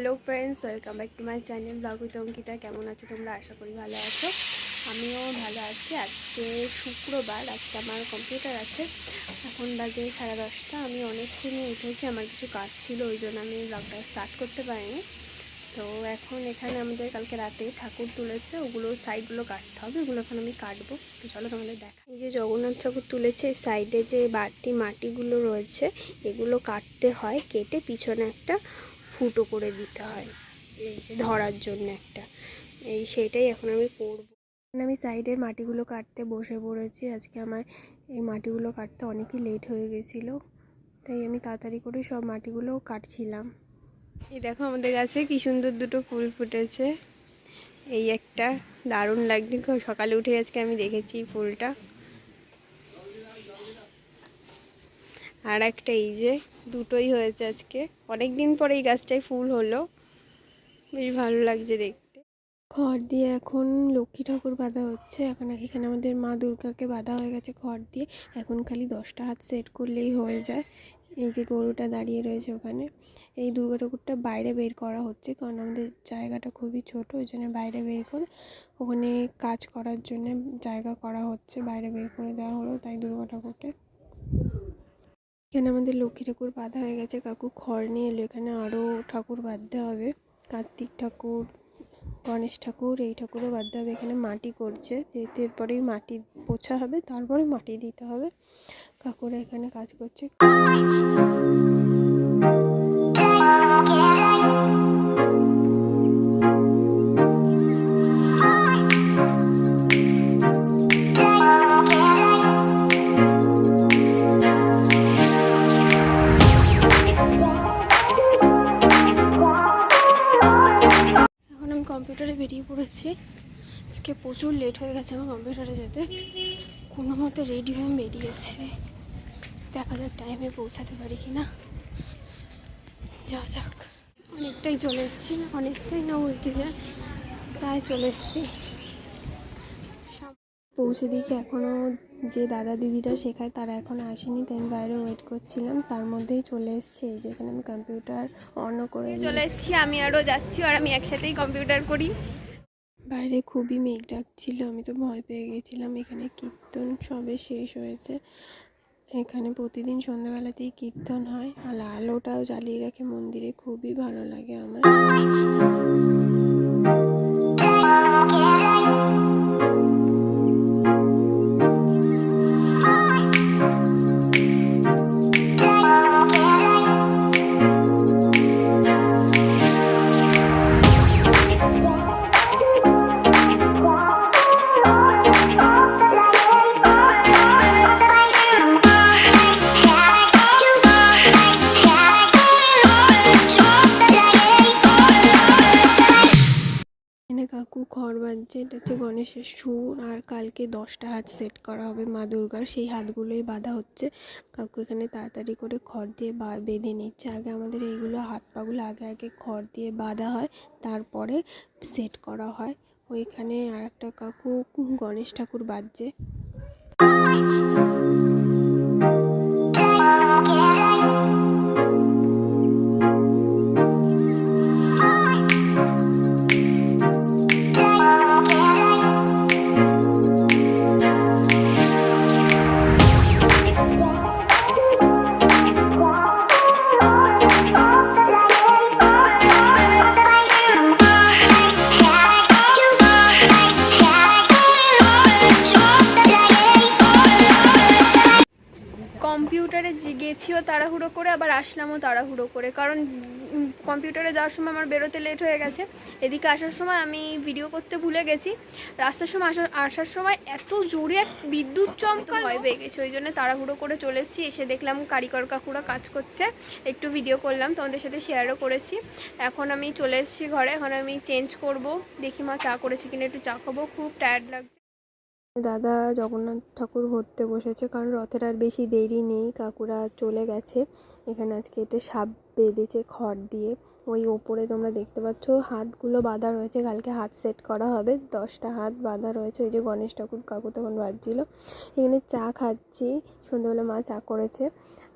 Hello friends welcome back to my channel vlog with Ankita কেমন আছো তোমরা? আশা করি ভালো আছো। আমিও ভালো আছি। আজকে শুক্রবার, আজকে আমার কম্পিউটার আছে। এখন বাজে সাড়ে দশটা। আমি অনেকক্ষণই উঠেছি, আমার কিছু কাজ ছিল, ওই জন্য আমি ব্লগটা স্টার্ট করতে পারিনি। তো এখন এখানে আমাদের কালকে রাতে ঠাকুর তুলেছে, ওগুলো সাইডগুলো কাটতে হবে, ওগুলো এখন আমি কাটবো। তো চলো তোমাদের দেখা এই যে জগন্নাথ ঠাকুর তুলেছে সাইডে যে বাড়তি মাটিগুলো রয়েছে, এগুলো কাটতে হয়, কেটে পিছনে একটা ফুটো করে দিতে হয়, এই যে ধরার জন্য একটা। এই সেইটাই এখন আমি করব। আমি সাইডের মাটিগুলো কাটতে বসে পড়েছি। আজকে আমার এই মাটিগুলো কাটতে অনেকই লেট হয়ে গেছিল, তাই আমি তাড়াতাড়ি করে সব মাটিগুলো কাটছিলাম। এই দেখো আমাদের গাছে কি সুন্দর দুটো ফুল ফুটেছে। এই একটা দারুণ লাগছে সকালে উঠে আজকে আমি দেখেছি ফুলটা। আর একটা এই যে, দুটোই হয়েছে আজকে। অনেক দিন পরে এই গাছটায় ফুল হলো। বেশ ভালো লাগছে দেখতে। খড় দিয়ে এখন লক্ষ্মী ঠাকুর বাঁধা হচ্ছে। এখন এখানে আমাদের মা দুর্গাকে বাঁধা হয়ে গেছে খড় দিয়ে। এখন খালি দশটা হাত সেট করলেই হয়ে যায়। এই যে গরুটা দাঁড়িয়ে রয়েছে ওখানে। এই দুর্গা ঠাকুরটা বাইরে বের করা হচ্ছে কারণ আমাদের জায়গাটা খুবই ছোট, ওই জন্য বাইরে বের করে ওখানে কাজ করার জন্য জায়গা করা হচ্ছে। বাইরে বের করে দেওয়া হলো তাই দুর্গা ঠাকুরকে। এখানে আমাদের লক্ষ্মী ঠাকুর বাঁধা হয়ে গেছে? কাকু খড় নিয়ে এলো। এখানে আরও ঠাকুর বাঁধতে হবে। কার্তিক ঠাকুর, গণেশ ঠাকুর, এই ঠাকুরও বাঁধতে হবে। এখানে মাটি করছে। যেহেতু এরপরেই মাটি পোছা হবে। তারপরে মাটি দিতে হবে। কাকুরা এখানে কাজ করছে। পড়েছি আজকে প্রচুর লেট হয়ে গেছে আমার কম্পিউটারে যেতে। কোনো মতে রেডি হয়ে বেরিয়েছি। দেখা যাক টাইমে পৌঁছাতে পারি কি না যা যাক। অনেকটাই চলে এসেছি অনেকটাই না বলতে যায় প্রায় চলে এসেছি। পৌঁছে দিয়েছি এখনও যে দাদা দিদিরা শেখায় তারা এখনও আসেনি তাই আমি বাইরে ওয়েট করছিলাম। তার মধ্যেই চলে এসছে এই যে এখানে আমি কম্পিউটার অনও করে চলে এসেছি আমি আরও যাচ্ছি আর আমি একসাথেই কম্পিউটার করি। বাইরে খুবই মেঘ ডাকছিল, আমি তো ভয় পেয়ে গেছিলাম। এখানে কীর্তন সবে শেষ হয়েছে। এখানে প্রতিদিন সন্ধ্যাবেলাতেই কীর্তন হয়। আর আলোটাও জ্বালিয়ে রাখে মন্দিরে, খুবই ভালো লাগে আমার। কাকু খড় বাঁধছে, এটা হচ্ছে গণেশের সুর, আর কালকে দশটা হাত সেট করা হবে মা দুর্গার, সেই হাতগুলোই বাঁধা হচ্ছে। কাকু এখানে তাড়াতাড়ি করে খড় দিয়ে বা, বেঁধে নিচ্ছে। আগে আমাদের এইগুলো হাত পাগুলো আগে আগে খড় দিয়ে বাঁধা হয়, তারপরে সেট করা হয়। ওইখানে আর একটা কাকু গণেশ ঠাকুর বাজছে কম্পিউটারে গেছিও তাড়াহুড়ো করে আবার আসলামও তাড়াহুড়ো করে। কারণ কম্পিউটারে যাওয়ার সময় আমার বেরোতে লেট হয়ে গেছে। এদিকে আসার সময় আমি ভিডিও করতে ভুলে গেছি। রাস্তার সময় আসার আসার সময় এত জোরে এক বিদ্যুৎ চমকাল ভয় পেয়ে গেছে ওই জন্য তাড়াহুড়ো করে চলে এসেছি। এসে দেখলাম কারিগর কাকুরা কাজ করছে। একটু ভিডিও করলাম তোমাদের সাথে শেয়ারও করেছি। এখন আমি চলে এসেছি ঘরে এখন আমি চেঞ্জ করব। দেখি মা চা করেছি কিনা একটু চা খাব। খুব টায়ার্ড লাগছে। দাদা জগন্নাথ ঠাকুর ধরতে বসেছে, কারণ রথের আর বেশি দেরি নেই, কাকুরা চলে গেছে। এখানে আজকে এটা সাপ বেঁধেছে খড় দিয়ে। ওই ওপরে তোমরা দেখতে পাচ্ছ হাতগুলো বাঁধা রয়েছে। কালকে হাত সেট করা হবে। দশটা হাত বাঁধা রয়েছে। ওই যে গণেশ ঠাকুর কাকু তখন বাজছিল। এখানে চা খাচ্ছি। সন্ধ্যাবেলা মা চা করেছে।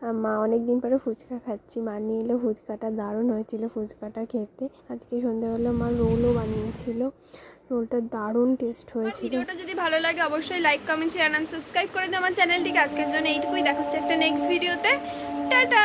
আর মা অনেক দিন পরে ফুচকা খাচ্ছি। মা নিয়ে এলো ফুচকাটা। দারুণ হয়েছিল ফুচকাটা খেতে। আজকে সন্ধ্যাবেলা মা রোলও বানিয়েছিল। রোলটা দারুণ টেস্ট হয়েছিল। ভিডিওটা যদি ভালো লাগে অবশ্যই like comment share and subscribe করে দিও আমার চ্যানেলটিকে আজকের জন্য এইটুকুই। দেখাচ্ছে একটা নেক্সট ভিডিওতে টাটা!